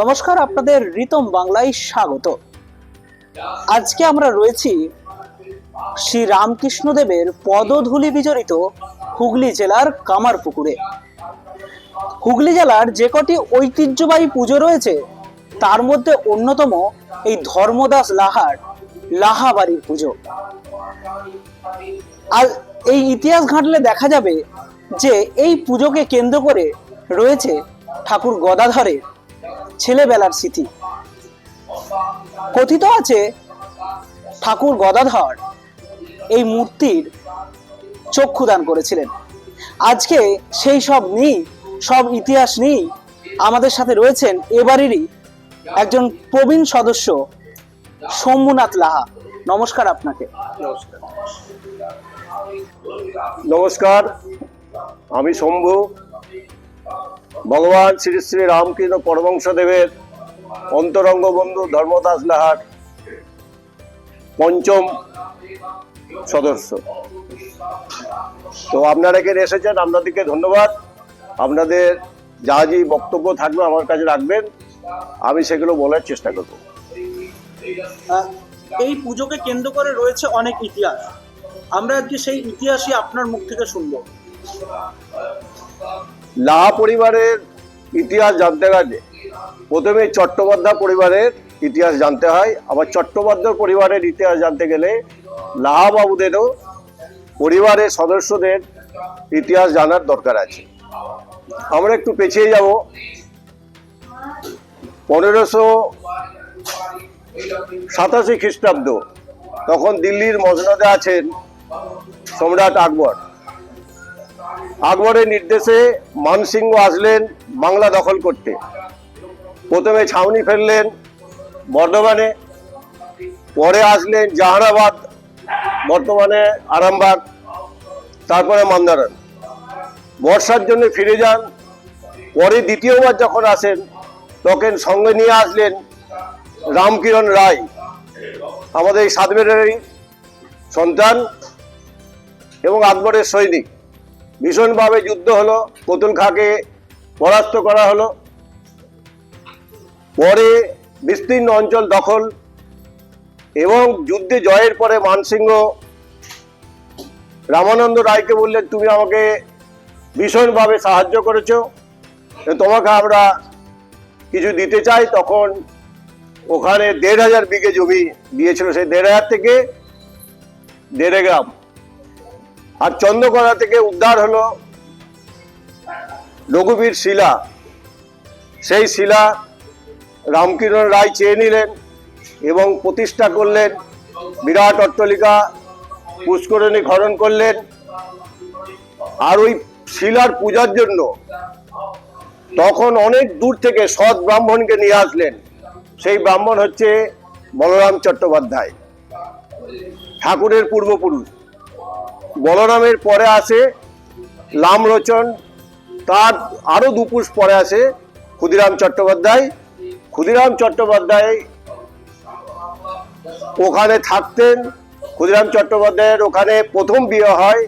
নমস্কার, আপনাদের রিতম বাংলায় স্বাগত। আজকে আমরা রয়েছি শ্রী রামকৃষ্ণদেবের পদধূলি বিজড়িত হুগলি জেলার কামারপুকুরে। হুগলি জেলার যে কটি ঐতিহ্যবাহী পুজো রয়েছে, তার মধ্যে অন্যতম এই ধর্মদাস লাহার, লাহাবাড়ির পুজো। আর এই ইতিহাস ঘাঁটলে দেখা যাবে যে এই পুজোকে কেন্দ্র করে রয়েছে ঠাকুর গদাধরের ছেলেবেলার স্মৃতি। কথিত আছে ঠাকুর গদাধর এই মূর্তির চক্ষুদান করেছিলেন। আজকে সেই সব নেই, সব ইতিহাস নেই, আমাদের সাথে রয়েছেন এবারেরই একজন প্রবীণ সদস্য শম্ভুনাথ লাহা। নমস্কার আপনাকে। নমস্কার। আমি শম্ভু ভগবান শ্রী শ্রী রামকৃষ্ণ পরমংসদেবের অন্তরঙ্গ বন্ধু ধর্মদাস লাহার পঞ্চম সদস্য। তো আপনারা এখানে এসেছেন, আপনাদেরকে ধন্যবাদ। আপনাদের যা যে বক্তব্য থাকবে আমার কাছে রাখবেন, আমি সেগুলো বলার চেষ্টা করব। এই পুজোকে কেন্দ্র করে রয়েছে অনেক ইতিহাস। আমরা আজকে সেই ইতিহাসই আপনার মুখ থেকে শুনব। লাহা পরিবারের ইতিহাস জানতে গেলে প্রথমে চট্টোপাধ্যায় পরিবারের ইতিহাস জানতে হয়। আবার চট্টোপাধ্যায় পরিবারের ইতিহাস জানতে গেলে লাহা বাবুদেরও পরিবারের সদস্যদের ইতিহাস জানার দরকার আছে। আমরা একটু পেছিয়ে যাব। পনেরোশো সাতাশি খ্রিস্টাব্দ, তখন দিল্লির মসনদে আছেন সম্রাট আকবর। আকবরের নির্দেশে মানসিংহ আসলেন বাংলা দখল করতে। প্রথমে ছাউনি ফেললেন বর্ধমানে, পরে আসলেন জাহানাবাদ বর্তমানে আরামবাগ, তারপরে মান্দারান। বর্ষার জন্য ফিরে যান, পরে দ্বিতীয়বার যখন আসেন, তখন সঙ্গে নিয়ে আসলেন রামকিরণ রায়, আমাদের এই সাতবেরেরই সন্তান এবং আকবরের সৈনিক। ভীষণভাবে যুদ্ধ হলো কতুল খাঁকে পরাস্ত করা হলো। পরে বিস্তীর্ণ অঞ্চল দখল এবং যুদ্ধে জয়ের পরে মানসিংহ রামানন্দ রায়কে বললেন, তুমি আমাকে ভীষণভাবে সাহায্য করেছ। তোমাকে আমরা কিছু দিতে চাই। তখন ওখানে দেড় হাজার বিঘে জমি দিয়েছিল। সেই দেড় হাজার থেকে দেড় গ্রাম। আর চন্দ্রকোনা থেকে উদ্ধার হলো রঘুবীর শিলা। সেই শিলা রামকিরণ রায় চেয়ে নিলেন এবং প্রতিষ্ঠা করলেন বিরাট অট্টলিকা, পুষ্করণী খনন করলেন। আর ওই শিলার পূজার জন্য তখন অনেক দূর থেকে সৎ ব্রাহ্মণকে নিয়ে আসলেন। সেই ব্রাহ্মণ হচ্ছে বলরাম চট্টোপাধ্যায়, ঠাকুরের পূর্বপুরুষ। বলরামের পরে আসে লামলোচন, তার আরও দুপুষ পরে আসে ক্ষুদিরাম চট্টোপাধ্যায়। ক্ষুদিরাম চট্টোপাধ্যায় ওখানে থাকতেন, ক্ষুদিরাম চট্টোপাধ্যায়ের ওখানে প্রথম বিয়ে হয়,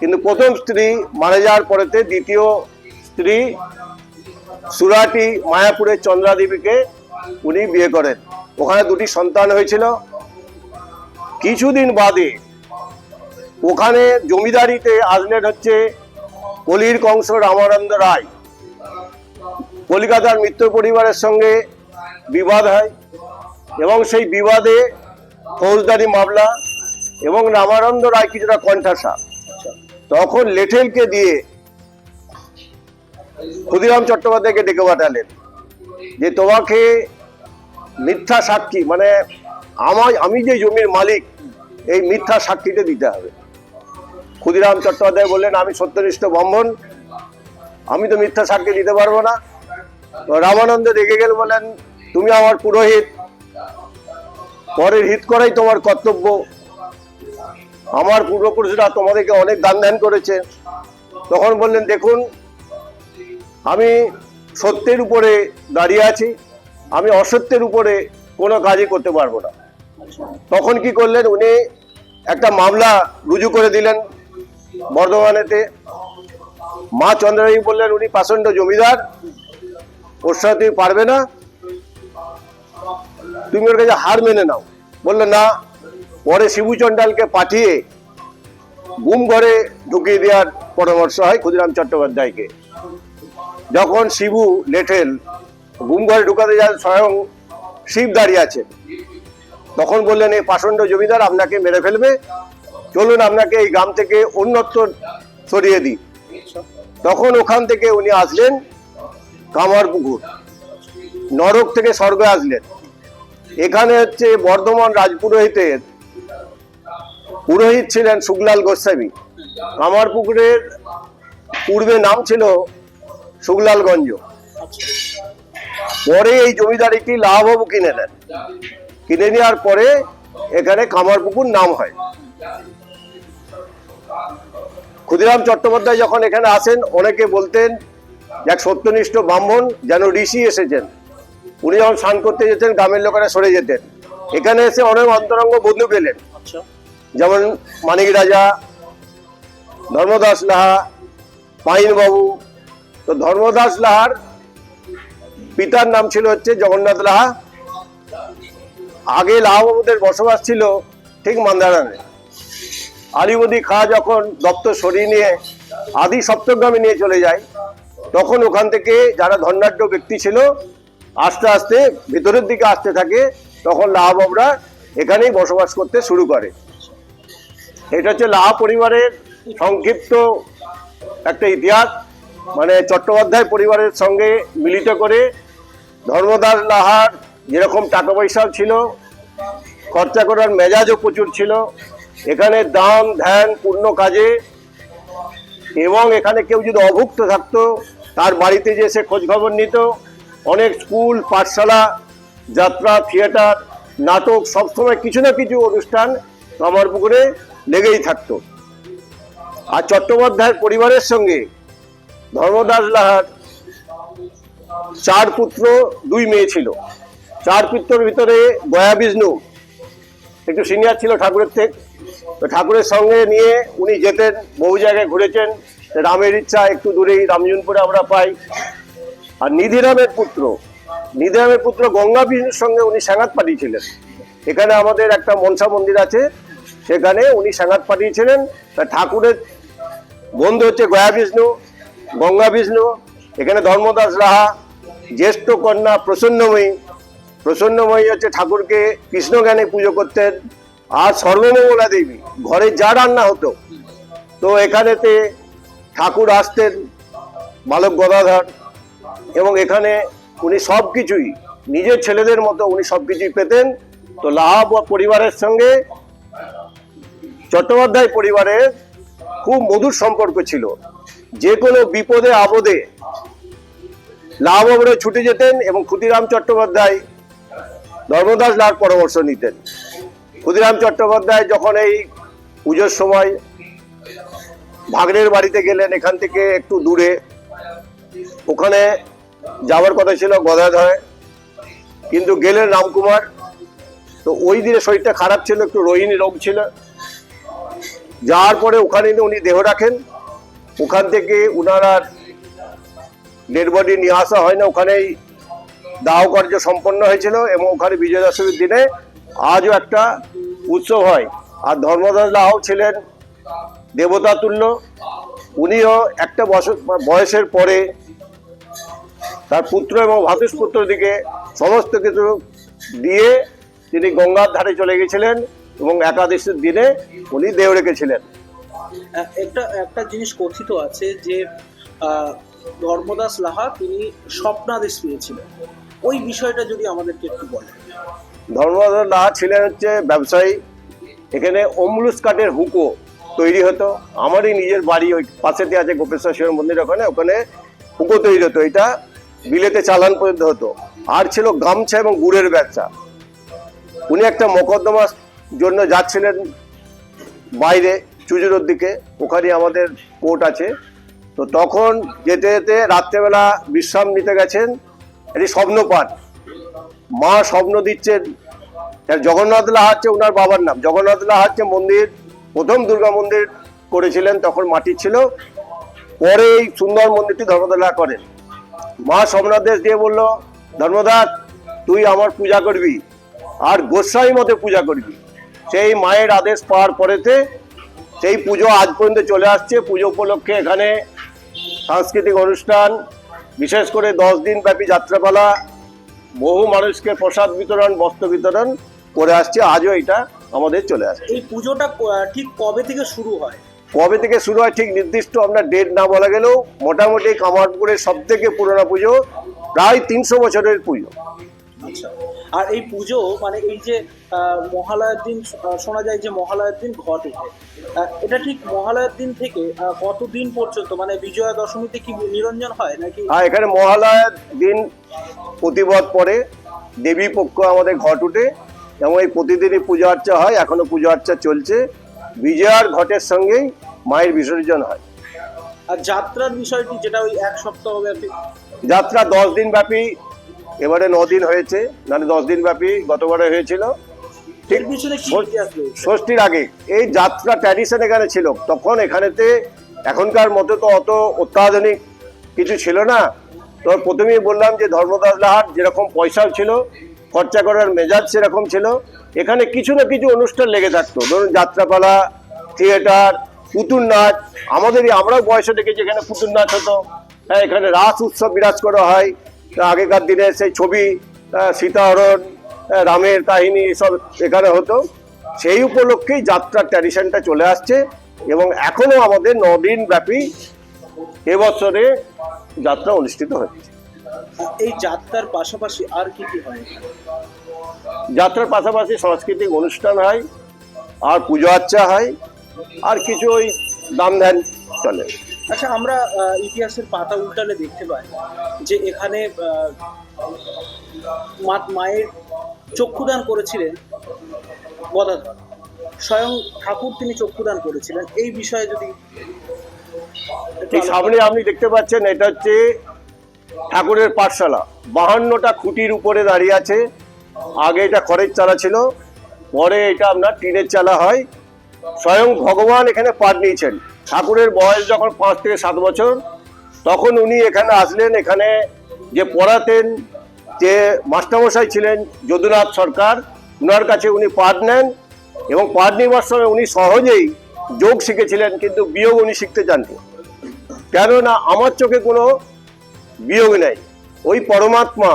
কিন্তু প্রথম স্ত্রী মারা যাওয়ার পরেতে দ্বিতীয় স্ত্রী সুরাটি মায়াপুরের চন্দ্রাদেবীকে উনি বিয়ে করেন। ওখানে দুটি সন্তান হয়েছিল। কিছুদিন বাদে ওখানে জমিদারিতে আসলেন হচ্ছে কলির কংস রামানন্দ রায়। কলিকাতার মিত্র পরিবারের সঙ্গে বিবাদ হয় এবং সেই বিবাদে ফৌজদারি মামলা এবং রামানন্দ রায় কিছুটা কণ্ঠাসা। তখন লেঠেলকে দিয়ে ক্ষুদিরাম চট্টোপাধ্যায়কে ডেকে পাঠালেন যে তোমাকে মিথ্যা সাক্ষী মানে আমার আমি যে জমির মালিক, এই মিথ্যা সাক্ষীতে দিতে হবে। ক্ষুদিরাম চট্টোপাধ্যায় বললেন, আমি সত্যনিষ্ঠ ব্রাহ্মণ, আমি তো মিথ্যা সাক্ষী দিতে পারব না। রামানন্দ রেগে গেল বলেন তুমি আমার পুরোহিত, পরের হিত করাই তোমার কর্তব্য। আমার পূর্বপুরুষরা তোমাদেরকে অনেক দান ধ্যান করেছে। তখন বললেন, দেখুন, আমি সত্যের উপরে দাঁড়িয়ে আছি, আমি অসত্যের উপরে কোনো কাজই করতে পারব না। তখন কি করলেন, উনি একটা মামলা রুজু করে দিলেন। বর্ধমানেতে মা চন্দ্রানী বললেন, উনি পাষণ্ড জমিদার ওর সাথে পারবে না। তুমি ওর কাছে হার মেনে নাও। বলল না, পরে শিবু চন্ডালকে পাঠিয়ে গুম ঘরে ঢুকিয়ে দেওয়ার পরামর্শ হয় ক্ষুদিরাম চট্টোপাধ্যায়কে। যখন শিবু লেঠেল গুম ঘরে ঢুকাতে যান, স্বয়ং শিব দাঁড়িয়ে আছেন। তখন বললেন এই পাষণ্ড জমিদার, আপনাকে মেরে ফেলবে। চলুন আপনাকে এই গ্রাম থেকে অন্যত্র সরিয়ে দিই। তখন ওখান থেকে উনি আসলেন কামারপুকুর নরক থেকে স্বর্গে আসলেন। এখানে হচ্ছে বর্ধমান রাজপুরোহিতের পুরোহিত ছিলেন শুকলাল গোস্বামী। কামারপুকুরের পূর্বে নাম ছিল শুকলালগঞ্জ পরে এই জমিদারিটি লাভবাবু কিনে নেন। কিনে নেওয়ার পরে এখানে কামারপুকুর নাম হয়। ক্ষুদিরাম চট্টোপাধ্যায় যখন এখানে আসেন অনেকে বলতেন এক সত্যনিষ্ঠ ব্রাহ্মণ যেন ঋষি এসেছেন। উনি যখন স্নান করতে যেতেন গ্রামের লোকেরা সরে যেতেন। এখানে এসে অনেক অন্তরঙ্গ বন্ধু পেলেন। আচ্ছা। যেমন মানিক রাজা ধর্মদাস লাহা পাইনবাবু তো ধর্মদাস লাহার পিতার নাম ছিল হচ্ছে জগন্নাথ লাহা। আগে লাহাবাবুদের বসবাস ছিল ঠিক মান্দারানে আলিবদি খা যখন দপ্তর সরিয়ে নিয়ে আদি সপ্তগ্রামে নিয়ে চলে যায়, তখন ওখান থেকে যারা ধন্যাঢ্য ব্যক্তি ছিল, আস্তে আস্তে ভেতরের দিকে আসতে থাকে, তখন লাহাবাবরা এখানেই বসবাস করতে শুরু করে। এটা হচ্ছে লাহা পরিবারের সংক্ষিপ্ত একটা ইতিহাস। মানে চট্টোপাধ্যায় পরিবারের সঙ্গে মিলিত করে ধর্মদাস লাহার যেরকম টাকা পয়সাও ছিল, খরচা করার মেজাজও প্রচুর ছিল এখানে দান ধ্যান, পূর্ণ কাজে, এবং এখানে কেউ যদি অভুক্ত থাকতো, তার বাড়িতে যে সে খোঁজখবর নিত, অনেক স্কুল, পাঠশালা, যাত্রা, থিয়েটার, নাটক, সবসময় কিছু না কিছু অনুষ্ঠান আমার পুকুরে লেগেই থাকতো। আর চট্টোপাধ্যায়ের পরিবারের সঙ্গে ধর্মদাস লাহার চার পুত্র, দুই মেয়ে ছিল। চার পুত্রের ভিতরে গয়া বিষ্ণু একটু সিনিয়র ছিল ঠাকুরের থেকে। তো ঠাকুরের সঙ্গে নিয়ে উনি যেতেন, বহু জায়গায় ঘুরেছেন। রামের ইচ্ছা, একটু দূরেই রামজনপুরে আমরা পাই। আর নিধিরামের পুত্র নিধিরামের পুত্র গঙ্গা বিষ্ণুর সঙ্গে উনি সাঙ্গাত পাঠিয়েছিলেন। এখানে আমাদের একটা মনসা মন্দির আছে, সেখানে উনি সাঙ্গাত পাঠিয়েছিলেন। তা ঠাকুরের বন্ধু হচ্ছে গয়া বিষ্ণু, গঙ্গা বিষ্ণু, এখানে ধর্মদাস রাহা, জ্যেষ্ঠ কন্যা প্রসন্নময়ী প্রসন্নময়ী হচ্ছে ঠাকুরকে কৃষ্ণ জ্ঞানে পুজো করতেন, আর সর্বমঙ্গলা দেবী, ঘরে যা রান্না হতো। তো এখানেতে ঠাকুর আসতেন, বালক গদাধর, এবং এখানে উনি সব কিছুই, নিজের ছেলেদের মতো উনি সব কিছুই পেতেন। তো লাহাব পরিবারের সঙ্গে চট্টোপাধ্যায় পরিবারের খুব মধুর সম্পর্ক ছিল। যে কোনো বিপদে, আপদে লাভবরে ছুটে যেতেন, এবং ক্ষুদিরাম চট্টোপাধ্যায় ধর্মদাস লার পরামর্শ নিতেন। ক্ষুদিরাম চট্টোপাধ্যায় যখন এই পুজোর সময় ভাগ্নের বাড়িতে গেলেন, এখান থেকে একটু দূরে, ওখানে যাওয়ার কথা ছিল গদাধরে, কিন্তু গেলেন রামকুমার। তো ওই দিনে শরীরটা খারাপ ছিল, একটু রোহিণী রোগ ছিল। যাওয়ার পরে ওখানে উনি দেহ রাখেন। ওখান থেকে উনার আর ডেড বডি নিয়ে আসা হয় না, ওখানেই দাহ কার্য সম্পন্ন হয়েছিল এবং ওখানে বিজয় দশমীর দিনে আজও একটা উৎসব হয়। আর ধর্মদাস লাহাও ছিলেন দেবতা তুল্য উনিও একটা বয়সের পরে তার পুত্র এবং ভাতুষপুত্র দিকে সমস্ত কিছু দিয়ে তিনি গঙ্গার ধারে চলে গেছিলেন এবং একাদশীর দিনে উনি দেহ রেখেছিলেন একটা একটা জিনিস কথিত আছে যে ধর্মদাস লাহা তিনি স্বপ্নাদেশ পেয়েছিলেন। ওই বিষয়টা যদি আমাদেরকে একটু বলেন। ধর্মদাস লাহা ছিলেন হচ্ছে ব্যবসায়ী। এখানে অমলুস কাঠের হুকো তৈরি হতো। আমারই নিজের বাড়ি ওই পাশেতে আছে গোপেশ্বর শিব মন্দির ওখানে। ওখানে হুকো তৈরি হতো। এটা বিলেতে চালান পর্যন্ত হতো। আর ছিল গামছা এবং গুড়ের ব্যবসা। উনি একটা মকদ্দমার জন্য যাচ্ছিলেন বাইরে, চুজুরোর দিকে। ওখানে আমাদের কোর্ট আছে। তো তখন যেতে যেতে রাত্রেবেলা বিশ্রাম নিতে গেছেন। এটি স্বপ্নপাঠ। মা স্বপ্ন দিচ্ছেন। জগন্নাথ লাহা হচ্ছে ওনার বাবার নাম। জগন্নাথ লাহা হচ্ছে মন্দির, প্রথম দুর্গা মন্দির করেছিলেন, তখন মাটির ছিল। পরে এই সুন্দর মন্দিরটি ধর্মদলা করেন। মা স্বপ্নাদেশ দিয়ে বলল ধর্মদাস তুই আমার পূজা করবি, আর গোসাই মতে পূজা করবি। সেই মায়ের আদেশ পাওয়ার পরেতে সেই পুজো আজ পর্যন্ত চলে আসছে। পুজো উপলক্ষে এখানে সাংস্কৃতিক অনুষ্ঠান বিশেষ করে দশ দিন ব্যাপী যাত্রাপালা বহু মানুষকে প্রসাদ বিতরণ বস্ত্র বিতরণ করে আসছে আজও এটা আমাদের চলে আসছে। এই পুজোটা ঠিক কবে থেকে শুরু হয়? কবে থেকে শুরু হয় ঠিক নির্দিষ্ট আমরা ডেট না বলা গেলেও মোটামুটি কামারপুরের সব থেকে পুরোনো পুজো প্রায় তিনশো বছরের পুজো। আচ্ছা। আর এই পুজো মানে এই যে মহালয়ার দিন শোনা যায় যে মহালয়ার দিন ঘট। আহ, এটা ঠিক মহালয়ার দিন থেকে কতদিন পর্যন্ত? মানে বিজয়া দশমীতে কি নিরঞ্জন হয় নাকি? আর এখানে মহালয়ার দিন প্রতিবাদ পরে দেবী পক্ষ আমাদের ঘট উঠে এবং এই প্রতিদিনই পূজা আর্চা হয়। এখনও পূজা আর্চা চলছে। বিজয়ার ঘটের সঙ্গেই মায়ের বিসর্জন হয়। আর যাত্রার বিষয়টি যেটা ওই এক সপ্তাহ ব্যাপী? যাত্রা দশ দিন ব্যাপী এবারে ন দিন হয়েছে মানে দশ দিন ব্যাপী গতবারে হয়েছিল। ঠিক ষষ্ঠীর আগে। এই যাত্রা ট্র্যাডিশন এখানে ছিল। তখন এখানেতে এখনকার মতো তো অত অত্যাধুনিক কিছু ছিল না। তো প্রথমেই বললাম যে ধর্মদাস লাহার যেরকম পয়সাও ছিল খরচা করার মেজাজ সেরকম ছিল। এখানে কিছু না কিছু অনুষ্ঠান লেগে থাকতো। ধরুন যাত্রাপালা থিয়েটার পুতুল নাচ। আমাদেরই আমরাও বয়সে দেখেছি এখানে পুতুল নাচ হতো। হ্যাঁ এখানে রাস উৎসব বিরাজ করা হয়। আগেকার দিনে সেই ছবি সীতাহরণ রামের কাহিনী এসব এখানে হতো। সেই উপলক্ষেই যাত্রার ট্র্যাডিশনটা চলে আসছে এবং এখনও আমাদের নদিন ব্যাপী এবছরে যাত্রা অনুষ্ঠিত হচ্ছে। এই যাত্রার পাশাপাশি আর কি কি হয়? যাত্রার পাশাপাশি সাংস্কৃতিক অনুষ্ঠান হয় আর পুজো আর্চা হয় আর কিছু ওই দাম ধ্যান চলে। আচ্ছা আমরা ইতিহাসের পাতা উল্টালে দেখতে পাই যে এখানে মায়ের চক্ষুদান করেছিলেন গদাধর। স্বয়ং ঠাকুর তিনি চক্ষুদান করেছিলেন। এই বিষয়ে যদি এই সামনে আপনি দেখতে পাচ্ছেন এটা হচ্ছে ঠাকুরের পাঠশালা। বাহান্নটা খুঁটির উপরে দাঁড়িয়ে আছে। আগে এটা খড়ের চালা ছিল পরে এটা আপনার টিনের চালা হয়। স্বয়ং ভগবান এখানে পাঠ নিয়েছেন। ঠাকুরের বয়স যখন পাঁচ থেকে সাত বছর, তখন উনি এখানে আসলেন, এখানে যে পড়াতেন যে মাস্টারমশাই ছিলেন যদুনাথ সরকার ওনার কাছে উনি পাঠ নেন এবং পাঠ নেওয়ার সময় উনি সহজেই যোগ শিখেছিলেন, কিন্তু বিয়োগ উনি শিখতে চাননি। কেননা আমার চোখে কোনো বিয়োগ নেই। ওই পরমাত্মা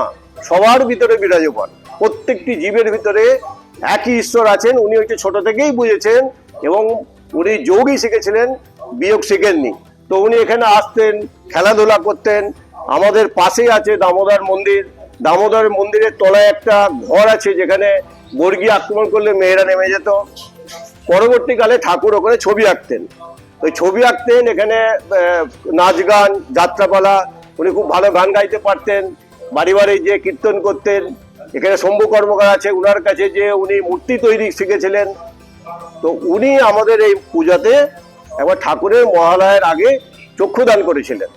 সবার ভিতরে বিরাজমান, প্রত্যেকটি জীবের ভিতরে একই ঈশ্বর আছেন, উনি হচ্ছে ছোট থেকেই বুঝেছেন এবং উনি যোগই শিখেছিলেন বিয়োগ শিখেননি। তো উনি এখানে আসতেন, খেলাধুলা করতেন। আমাদের পাশেই আছে দামোদর মন্দির। দামোদর মন্দিরের তলায় একটা ঘর আছে যেখানে বর্গী আক্রমণ করলে মেয়েরা নেমে যেত। পরবর্তীকালে ঠাকুর ওখানে ছবি আঁকতেন। ওই ছবি আঁকতেন, এখানে নাচ গান, যাত্রাপালা, উনি খুব ভালো গান গাইতে পারতেন। বাড়ি বাড়ি যে কীর্তন করতেন। এখানে শম্ভু কর্মকার আছে, উনার কাছে যে উনি মূর্তি তৈরি শিখেছিলেন। তো উনি আমাদের এই পূজাতে একবার ঠাকুরের মহালয়ের আগে চক্ষুদান করেছিলেন।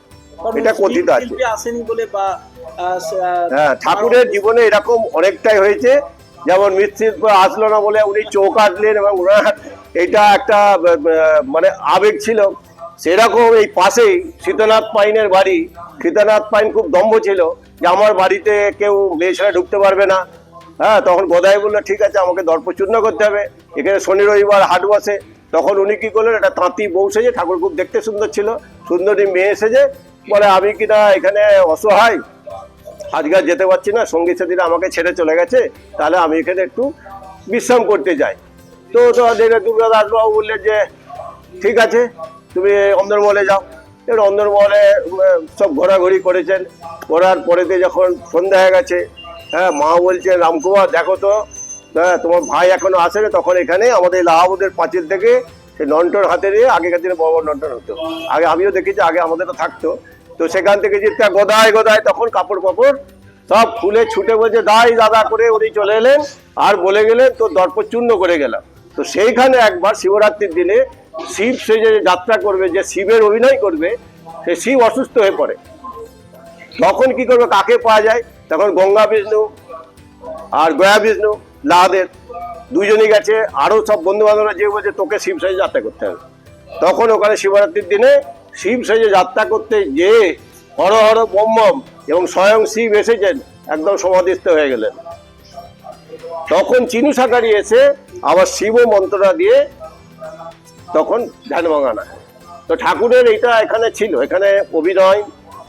এটা কথিত আছে। হ্যাঁ ঠাকুরের জীবনে এরকম অনেকটাই হয়েছে। যেমন মৃত্যু আসলো না বলে উনি চোখ আঁকলেন এবং ওনার এটা একটা মানে আবেগ ছিল। সেরকম এই পাশেই শীতনাথ পাইনের বাড়ি শীতনাথ পাইন খুব দম্ভ ছিল যে আমার বাড়িতে কেউ মেয়ে ঢুকতে পারবে না। হ্যাঁ তখন গোদাই বলল ঠিক আছে আমাকে দর্পচূর্ণ করতে হবে। এখানে শনি রবিবার হাট বসে। তখন উনি কি করলেন, একটা তাঁতি বউ সেজে ঠাকুর খুব দেখতে সুন্দর ছিল, সুন্দরী মেয়ে সেজে বলে, আমি কিনা এখানে অসহায়? আজকে যেতে পারছি না, সঙ্গী সাথীরা আমাকে ছেড়ে চলে গেছে, তাহলে আমি এখানে একটু বিশ্রাম করতে যাই। তো তো দুর্গা দাসবাবু বললেন যে, ঠিক আছে, তুমি অন্দরমহলে যাও। এবার অন্দরমহলে সব ঘোরাঘুরি করেছেন। ঘোরার পরেতে যখন সন্ধ্যা হয়ে গেছে হ্যাঁ মা বলছে, রামকুমার, দেখো তো হ্যাঁ তোমার ভাই এখনও আসেনি, তখন এখানে আমাদের লাহাবুদের পাঁচিল থেকে সেই নন্টন হাতে নিয়ে আগেকার দিনে বড় বড় নন্টন হতো। আগে আমিও দেখেছি, আগে আমাদেরও থাকতো। তো সেখান থেকে যে গদায় গোদায় তখন কাপড় কাপড় সব খুলে ছুটে বলছে, দাই দাদা, করে উনি চলে এলেন আর বলে গেলেন তো দর্প চূর্ণ করে গেলাম। তো সেইখানে একবার শিবরাত্রির দিনে শিব সে যে যাত্রা করবে, যে শিবের অভিনয় করবে, সে শিব অসুস্থ হয়ে পড়ে। তখন কি করবে, কাকে পাওয়া যায়? তখন গঙ্গা বিষ্ণু আর গয়া বিষ্ণু। লাহাদের দুজনই গেছে, আরও সব বন্ধু বান্ধবরা যে বলছে, তোকে শিব সাইজে যাত্রা করতে হবে। তখন ওখানে শিবরাত্রির দিনে শিব সাইজে যাত্রা করতে যে হর হর বম বম এবং স্বয়ং শিব এসেছেন, একদম সমাধিস্থ হয়ে গেলেন। তখন চিনু সাকারি এসে আবার শিব মন্ত্রটা দিয়ে তখন ধ্যান ভাঙানা। তো ঠাকুরের এটা এখানে ছিল, এখানে অভিনয়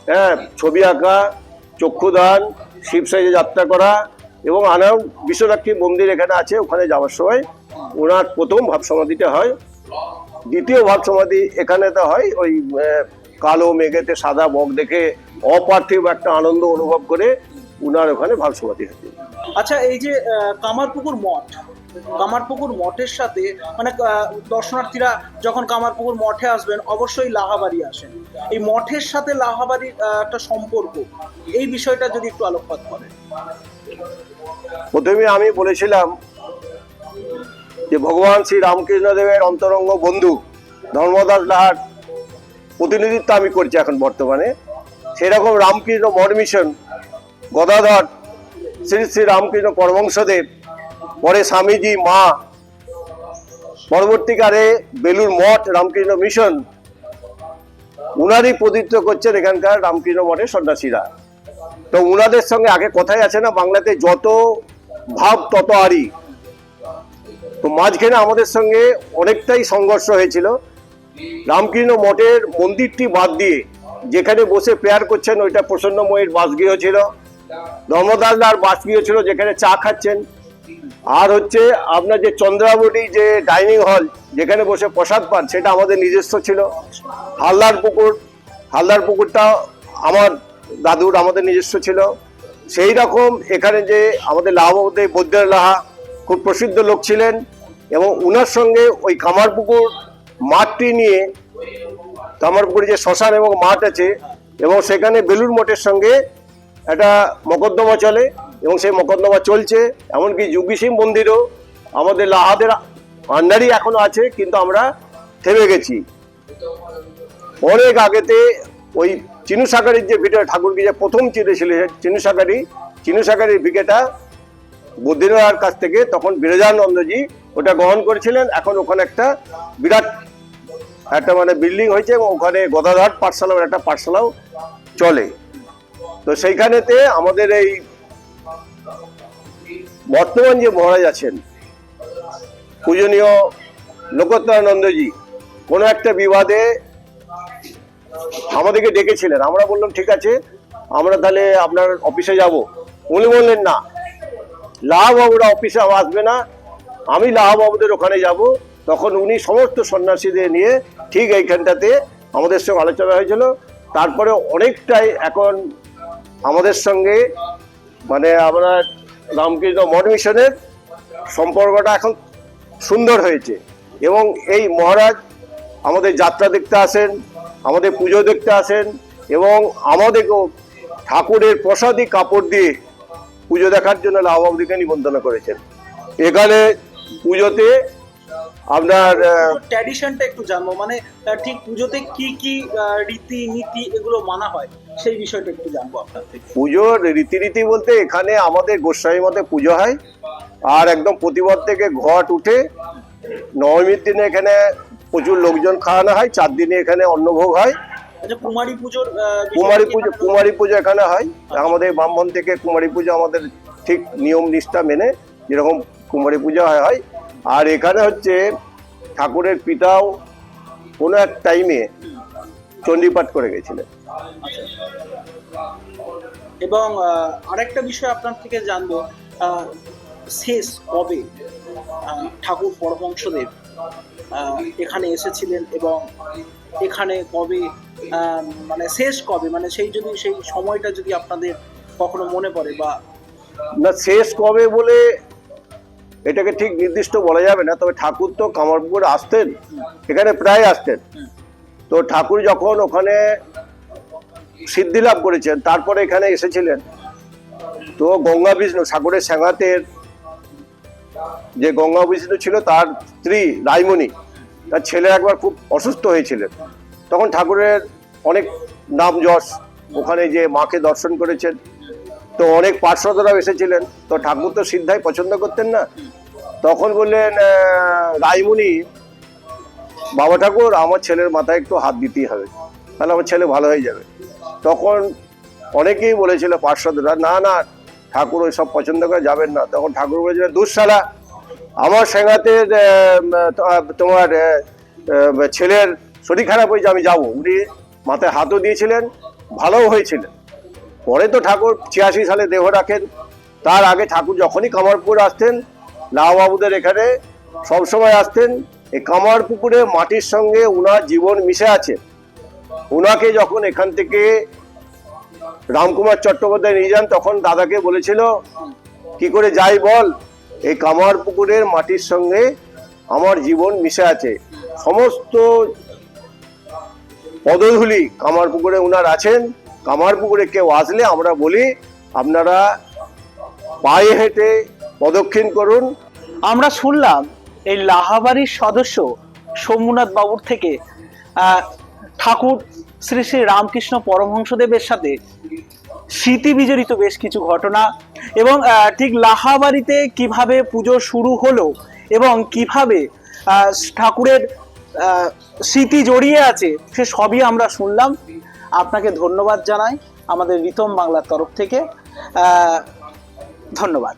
হ্যাঁ ছবি আঁকা, চক্ষুদান, শিব সাইজে যাত্রা করা এবং আনাম বিশ্বরাক্ষী মন্দির এখানে আছে, ওখানে যাওয়ার সময় ওনার প্রথম ভাব সমাধিটা হয়। দ্বিতীয় ভাব সমাধি এখানে তো হয়, ওই কালো মেঘেতে সাদা বক দেখে অপার্থিব একটা আনন্দ অনুভব করে উনার ওখানে ভাব সমাধি হয়েছে আচ্ছা এই যে কামারপুকুর মঠ, কামারপুকুর মঠের সাথে মানে দর্শনার্থীরা যখন কামারপুকুর মঠে আসবেন, অবশ্যই লাহাবাড়ি আসেন। এই মঠের সাথে লাহাবাড়ির একটা সম্পর্ক, এই বিষয়টা যদি একটু আলোকপাত করেন। প্রথমে আমি বলেছিলাম যে ভগবান শ্রী রামকৃষ্ণ দেবের অন্তরঙ্গ বন্ধু ধর্মদাস লাহার প্রতিনিধিত্ব আমি করছি এখন বর্তমানে। সেরকম রামকৃষ্ণ মঠ মিশন, গদাধর, শ্রী শ্রী রামকৃষ্ণ পরমংসদেব পরে স্বামীজি, মা, পরবর্তীকালে বেলুর মঠ, রামকৃষ্ণ মিশন, উনারই প্রতিত্ব করছেন এখানকার রামকৃষ্ণ মঠের সন্ন্যাসীরা। তো উনাদের সঙ্গে আগে কথাই আছে না, বাংলাতে যত ভাব তত আরি তো মাঝখানে আমাদের সঙ্গে অনেকটাই সংঘর্ষ হয়েছিল। রামকৃষ্ণ মঠের মন্দিরটি বাদ দিয়ে যেখানে বসে প্রেয়ার করছেন, ওইটা প্রসন্নময়ীর বাসগৃহ ছিল। ধর্মদাসদার বাসগৃহ ছিল, যেখানে চা খাচ্ছেন। আর হচ্ছে আপনার যে চন্দ্রাবতী যে ডাইনিং হল, যেখানে বসে প্রসাদ পান, সেটা আমাদের নিজস্ব ছিল। হালদার পুকুর, হালদার পুকুরটা আমার দাদুর আমাদের নিজস্ব ছিল। সেই রকম এখানে যে আমাদের লাহাবাবুদের বৈদ্যের লাহা খুব প্রসিদ্ধ লোক ছিলেন এবং উনার সঙ্গে ওই কামারপুকুর মাঠটি নিয়ে কামারপুকুরে যে শ্মশান এবং মাঠ আছে এবং সেখানে বেলুর মঠের সঙ্গে একটা মকদ্দমা চলে এবং সেই মকদ্দমা চলছে। এমনকি যোগী শিব মন্দিরও আমাদের লাহাদের আন্ডারই এখনও আছে, কিন্তু আমরা থেমে গেছি। অনেক আগেতে ওই চিনু সাকারির যে ভিটা ঠাকুরকে যে প্রথম চিনেছিল চিনু সাকারি চিনু সাকারির ভিকেটা বুদ্ধিনারায়ণ কাছ থেকে তখন বিরজানন্দজি ওটা গ্রহণ করেছিলেন। এখন ওখানে একটা বিরাট একটা মানে বিল্ডিং হয়েছে এবং ওখানে গদাধর পাঠশালার একটা পাঠশালাও চলে। তো সেইখানেতে আমাদের এই বর্তমান যে মহারাজ আছেন, পূজনীয় লোকোত্তরানন্দজি কোনো একটা বিবাদে আমাদেরকে ডেকেছিলেন। আমরা বললাম, ঠিক আছে, আমরা তাহলে আপনার অফিসে যাব। উনি বললেন, না লাহাবাবুরা অফিসে আসবে না। আমি লাহাবাবুদের ওখানে যাব। তখন উনি সমস্ত সন্ন্যাসীদের নিয়ে ঠিক এইখানটাতে আমাদের সঙ্গে আলোচনা হয়েছিল। তারপরে অনেকটাই এখন আমাদের সঙ্গে মানে আমরা রামকৃষ্ণ মঠ মিশনের সম্পর্কটা এখন সুন্দর হয়েছে। এবং এই মহারাজ আমাদের যাত্রা দেখতে আসেন। আমাদের পুজো দেখতে আসেন এবং আমাদেরকেও ঠাকুরের প্রসাদী কাপড় দিয়ে পুজো দেখার জন্য লাভাবদিকে নিমন্ত্রণ করেছেন। এখানে পুজোতে আপনার ট্র্যাডিশনটা একটু জানব মানে ঠিক পুজোতে কি কি রীতি নীতি এগুলো মানা হয়? সেই বিষয়টা একটু জানব আপনার থেকে। পুজোর রীতিনীতি বলতে এখানে আমাদের গোস্বামী মতে পুজো হয়। আর একদম প্রতিবার থেকে ঘট উঠে নবমীর দিনে এখানে প্রচুর লোকজন খাওয়ানো হয় চার দিনে এখানে অন্নভোগ হয়। আচ্ছা কুমারী পুজোর কুমারী পুজো কুমারী পুজো এখানে হয়। আমাদের ব্রাহ্মণ থেকে কুমারী পুজো আমাদের ঠিক নিয়ম নিষ্ঠা মেনে যেরকম কুমারী পুজো হয় আর এখানে হচ্ছে ঠাকুরের পিতাও কোনো এক টাইমে চণ্ডীপাঠ করে গেছিলেন। এবং আহ, আরেকটা বিষয় আপনার থেকে জানব শেষ কবে ঠাকুর পরমংশদেব এখানে এসেছিলেন এবং এখানে কবে মানে শেষ কবে মানে সেই যদি, সেই সময়টা যদি আপনাদের কখনো মনে পড়ে বা না, শেষ কবে বলে এটাকে ঠিক নির্দিষ্ট বলা যাবে না, তবে ঠাকুর তো কামারপুকুরে আসতেন, এখানে প্রায় আসতেন। তো ঠাকুর যখন ওখানে সিদ্ধি লাভ করেছেন, তারপরে এখানে এসেছিলেন। তো গঙ্গা বিষ্ণু ঠাকুরের স্যাঙাতের যে গঙ্গা বিষ্ণু ছিল, তার স্ত্রী রাইমণি তার ছেলে একবার খুব অসুস্থ হয়েছিলেন। তখন ঠাকুরের অনেক নাম যশ ওখানে যে মাকে দর্শন করেছেন। তো অনেক পার্শ্বদরাও এসেছিলেন। তো ঠাকুর তো সিদ্ধাই পছন্দ করতেন না। তখন বললেন আহ, রাইমুনি বাবা ঠাকুর আমার ছেলের মাথায় একটু হাত দিতেই হবে। তাহলে আমার ছেলে ভালো হয়ে যাবে। তখন অনেকেই বলেছিল পার্শ্বদরা না না ঠাকুর ওই সব পছন্দ করে যাবেন না। তখন ঠাকুর বলেছিলেন দুঃশালা আমার সেঙ্গাতে তোমার ছেলের শরীর খারাপ হয়েছে, আমি যাব। উনি মাথায় হাতও দিয়েছিলেন, ভালোও হয়েছিলেন পরে তো ঠাকুর ছিয়াশি সালে দেহ রাখেন। তার আগে ঠাকুর যখনই কামারপুর আসতেন লাহবাবুদের এখানে সবসময় আসতেন। এই কামার পুকুরে মাটির সঙ্গে উনার জীবন মিশে আছে। উনাকে যখন এখান থেকে রামকুমার চট্টোপাধ্যায় নিয়ে যান, তখন দাদাকে বলেছিল, কি করে যাই বল? এই কামার পুকুরের মাটির সঙ্গে আমার জীবন মিশে আছে। সমস্ত পদধূলি কামার পুকুরে উনার আছেন। কামার পুকুরে কেউ আসলে আমরা বলি, আপনারা পায়ে হেঁটে প্রদক্ষিণ করুন। আমরা শুনলাম এই লাহাবাড়ির সদস্য সোমনাথ বাবুর থেকে ঠাকুর শ্রী শ্রী রামকৃষ্ণ পরমহংসদেবের সাথে স্মৃতি বিজড়িত বেশ কিছু ঘটনা এবং ঠিক লাহাবাড়িতে কীভাবে পুজো শুরু হলো এবং কীভাবে ঠাকুরের স্মৃতি জড়িয়ে আছে সে সবই আমরা শুনলাম। আপনাকে ধন্যবাদ জানাই আমাদের রিতম বাংলার তরফ থেকে। ধন্যবাদ।